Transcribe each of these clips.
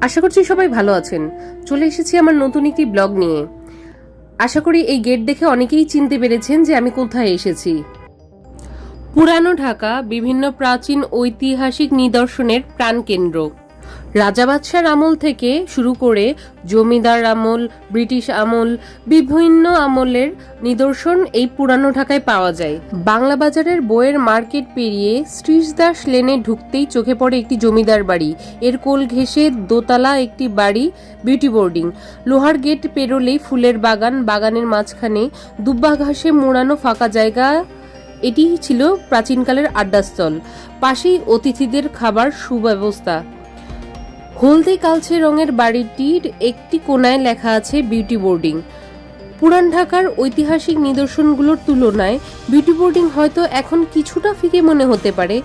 আশা করছি সবাই ভালো আছেন। চলে এসেছি আমার নতুন একটি ব্লগ নিয়ে। আশা করি এই গেট দেখে অনেকেই চিনতে পেরেছেন যে আমি কোথায় এসেছি। পুরানো ঢাকা বিভিন্ন প্রাচীন ঐতিহাসিক নিদর্শনের প্রাণকেন্দ্র। রাজা বাদশার আমল থেকে শুরু করে জমিদার আমল, ব্রিটিশ আমল, বিভিন্ন আমলের নিদর্শন এই পুরানো ঢাকায় পাওয়া যায়। বাংলা বাজারের বইয়ের মার্কেট পেরিয়ে শ্রীশ দাস লেনে ঢুকতেই চোখে পড়ে একটি জমিদার বাড়ি। এর কোল ঘেঁষে দোতলা একটি বাড়ি বিউটি বোর্ডিং লোহার গেট পেরোলেই ফুলের বাগান, বাগানের মাঝখানে দুব্বা ঘাসে মোড়ানো ফাঁকা জায়গা। এটি ছিল প্রাচীনকালের আড্ডাস্থল। পাশেই অতিথিদের খাবার সুব্যবস্থা। হলদে কালচে রঙের বাড়িটির একটি কোনায় লেখা আছে বিউটি বোর্ডিং। পুরান ঢাকার ঐতিহাসিক নিদর্শনগুলোর তুলনায় বিউটি বোর্ডিং হয়তো এখন কিছুটা ফিকে মনে হতে পারে,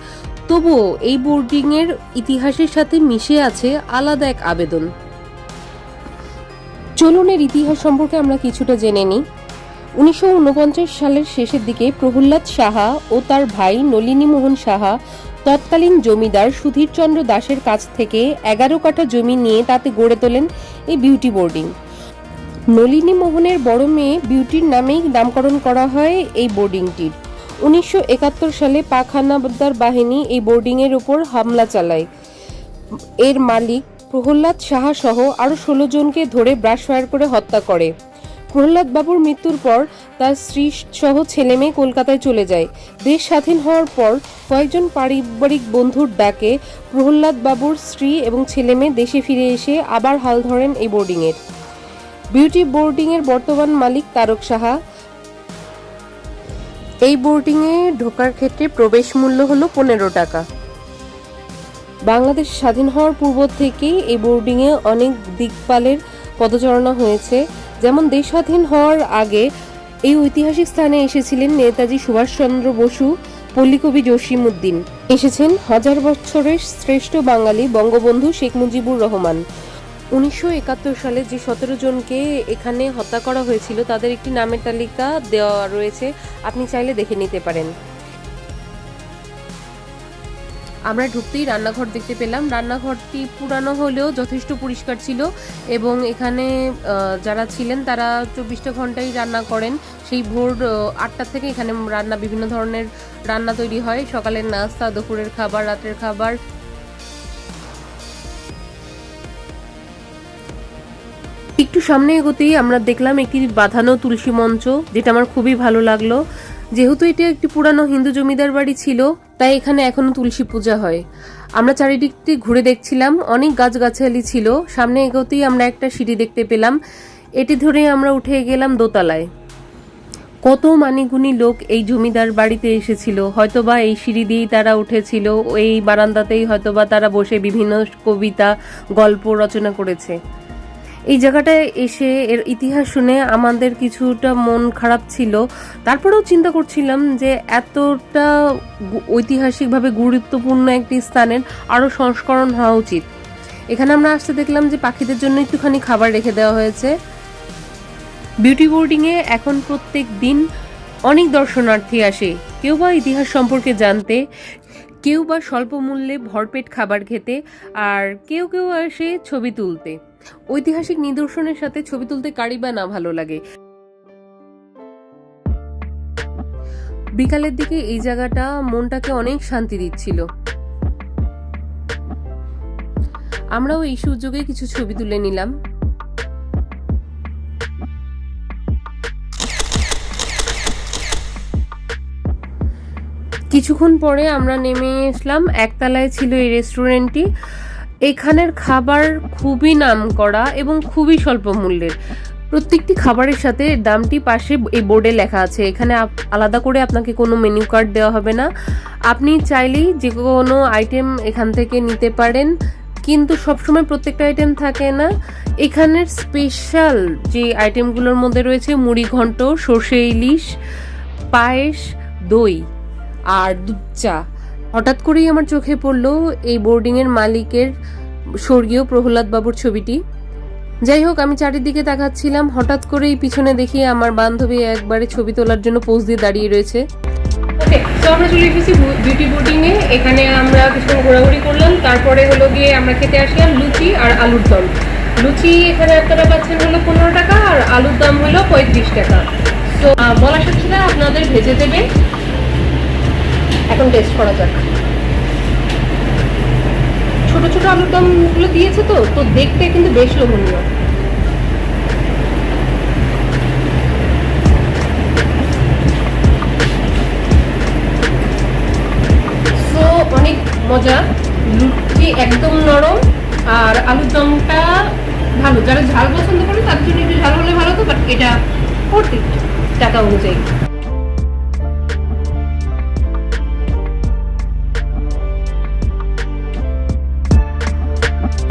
তবুও এই বোর্ডিংয়ের ইতিহাসের সাথে মিশে আছে আলাদা এক আবেদন। চলুন এর ইতিহাস সম্পর্কে আমরা কিছুটা জেনে নিই। উনিশশো উনপঞ্চাশ সালের শেষের দিকে প্রহ্লাদ সাহা ও তার ভাই নলিনী মোহন সাহা তৎকালীন জমিদার সুধীরচন্দ্র দাসের কাছ থেকে এগারো কাঠা জমি নিয়ে তাতে গড়ে তোলেন এই বিউটি বোর্ডিং নলিনী মোহনের বড় মেয়ে বিউটির নামেই নামকরণ করা হয় এই বোর্ডিংটির উনিশশো একাত্তর সালে পাক হানাদার বাহিনী এই বোর্ডিংয়ের ওপর হামলা চালায়। এর মালিক প্রহ্লাদ সাহা সহ আরও ষোলো জনকে ধরে ব্রাশ ফায়ার করে হত্যা করে। প্রহ্লাদ বাবুর মৃত্যুর পর তার স্ত্রী সহ ছেলে মেয়ে কলকাতায় চলে যায়। দেশ স্বাধীন হওয়ার পর কয়েকজন পারিবারিক বন্ধুর ডাকে প্রহ্লাদ বাবুর স্ত্রী এবং ছেলে মেয়ে দেশে ফিরে এসে আবার হাল ধরেন এই বোর্ডিংয়ের। বিউটি বোর্ডিংয়ের বর্তমান মালিক তারক সাহা। এই বোর্ডিংয়ে ঢোকার ক্ষেত্রে প্রবেশ মূল্য হলো পনেরো টাকা। বাংলাদেশ স্বাধীন হওয়ার পূর্ব থেকেই এই বোর্ডিংয়ে অনেক দিকপালের পদচারণা হয়েছে। যেমন দেশ স্বাধীন হওয়ার আগে এই ঐতিহাসিক স্থানে এসেছিলেন নেতাজি সুভাষচন্দ্র বসু, পল্লীকবি জসিমউদ্দিন। এসেছেন হাজার বছরের শ্রেষ্ঠ বাঙালি বঙ্গবন্ধু শেখ মুজিবুর রহমান। উনিশশো একাত্তর সালে যে সতেরো জনকে এখানে হত্যা করা হয়েছিল, তাদের একটি নামের তালিকা দেওয়া রয়েছে। আপনি চাইলে দেখে নিতে পারেন। আমরা ঢুকতেই রান্নাঘর দেখতে পেলাম। রান্নাঘরটি পুরানো হলেও যথেষ্ট পরিষ্কার ছিল এবং এখানে যারা ছিলেন তারা চব্বিশটা ঘন্টাই রান্না করেন। সেই ভোর আটটা থেকে এখানে রান্না, বিভিন্ন ধরনের রান্না তৈরি হয়। সকালের নাস্তা, দুপুরের খাবার, রাতের খাবার। একটু সামনে এগোতেই আমরা দেখলাম একটি বাঁধানো তুলসী মঞ্চ, যেটা আমার খুবই ভালো লাগল। যেহেতু এটা একটি পুরানো হিন্দু জমিদার বাড়ি ছিল, তাই এখানে এখনও তুলসী পূজা হয়। আমরা চারিদিকটি ঘুরে দেখছিলাম, অনেক গাছগাছালি ছিল, সামনে এগোতেই আমরা একটা সিঁড়ি দেখতে পেলাম। এটি ধরে আমরা উঠে গেলাম দোতলায়। কত মানিগুনি লোক এই জমিদার বাড়িতে এসেছিল, হয়তোবা এই সিঁড়ি দিয়েই তারা উঠেছিল, এই বারান্দাতেই হয়তোবা তারা বসে বিভিন্ন কবিতা, গল্প রচনা করেছে। এই জায়গাটায় এসে এর ইতিহাস শুনে আমাদের কিছুটা মন খারাপ ছিল। তারপরেও চিন্তা করছিলাম যে এতটা ঐতিহাসিকভাবে গুরুত্বপূর্ণ একটি স্থানের আরও সংস্করণ হওয়া উচিত। এখানে আমরা আসতে দেখলাম যে পাখিদের জন্য একটুখানি খাবার রেখে দেওয়া হয়েছে। বিউটি বোর্ডিংয়ে এখন প্রত্যেক দিন অনেক দর্শনার্থী আসে। কেউ বা ইতিহাস সম্পর্কে জানতে, কেউ বা স্বল্প মূল্যে ভরপেট খাবার খেতে, আর কেউ কেউ আসে ছবি তুলতে। ঐতিহাসিক নিদর্শনের সাথে ছবি তুলতে কারি বা না ভালো লাগে। বিকালের দিকে এই জায়গাটা মনটাকে অনেক শান্তি দিচ্ছিল। আমরাও এই সুযোগে কিছু ছবি তুলে নিলাম। কিছুক্ষণ পরে আমরা নেমে আসলাম। একতলায় ছিল এই রেস্টুরেন্টটি এখানের খাবার খুবই নামকরা এবং খুবই স্বল্প মূল্যের। প্রত্যেকটি খাবারের সাথে দামটি পাশে এই বোর্ডে লেখা আছে। এখানে আলাদা করে আপনাকে কোনো মেনু কার্ড দেওয়া হবে না। আপনি চাইলেই যে কোনো আইটেম এখান থেকে নিতে পারেন, কিন্তু সবসময় প্রত্যেকটা আইটেম থাকে না। এখানের স্পেশাল যে আইটেমগুলোর মধ্যে রয়েছে মুড়ি, ঘন্ট, সর্ষে, ইলিশ, পায়েস, দই আর দুধ চা। হঠাৎ করেই আমার চোখে পড়ল এই বোর্ডিংয়ের মালিকের স্বর্গীয় প্রহ্লাদ বাবুর ছবিটি। যাই হোক, আমি চারিদিকে তাকাচ্ছিলাম, হঠাৎ করেই পিছনে দেখি আমার বান্ধবী একবারে ছবি তোলার জন্য পোজ দিয়ে দাঁড়িয়ে রয়েছে। তো আমরা চলে এসেছি বিউটি বোর্ডিং এ এখানে আমরা কিছুক্ষণ ঘোরাঘুরি করলাম, তারপরে হলো গিয়ে আমরা খেতে আসলাম লুচি আর আলুর দম। লুচি এখানে আপনারা পাচ্ছেন হলো পনেরো টাকা আর আলুর দম হলো পঁয়ত্রিশ টাকা। তো বলার সাথে আপনাদের ভেজে দেবে। এখন টেস্ট করা যাক। ছোট ছোট আলুর দমগুলো দিয়েছে তো তো দেখতে কিন্তু বেশ লোভনীয়। অনেক মজা। লুচি একদম নরম, আর আলুর দমটা ভালো। যারা ঝাল পছন্দ করে, তার জন্য একটু ঝাল হলে ভালো তো বাট এটা ফোরটি টাকা অনুযায়ী।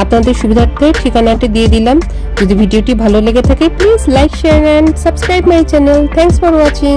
আপনাদের সুবিধার্থে ঠিকানাটি দিয়ে দিলাম। যদি ভিডিওটি ভালো লেগে থাকে please like share and subscribe my channel thanks for watching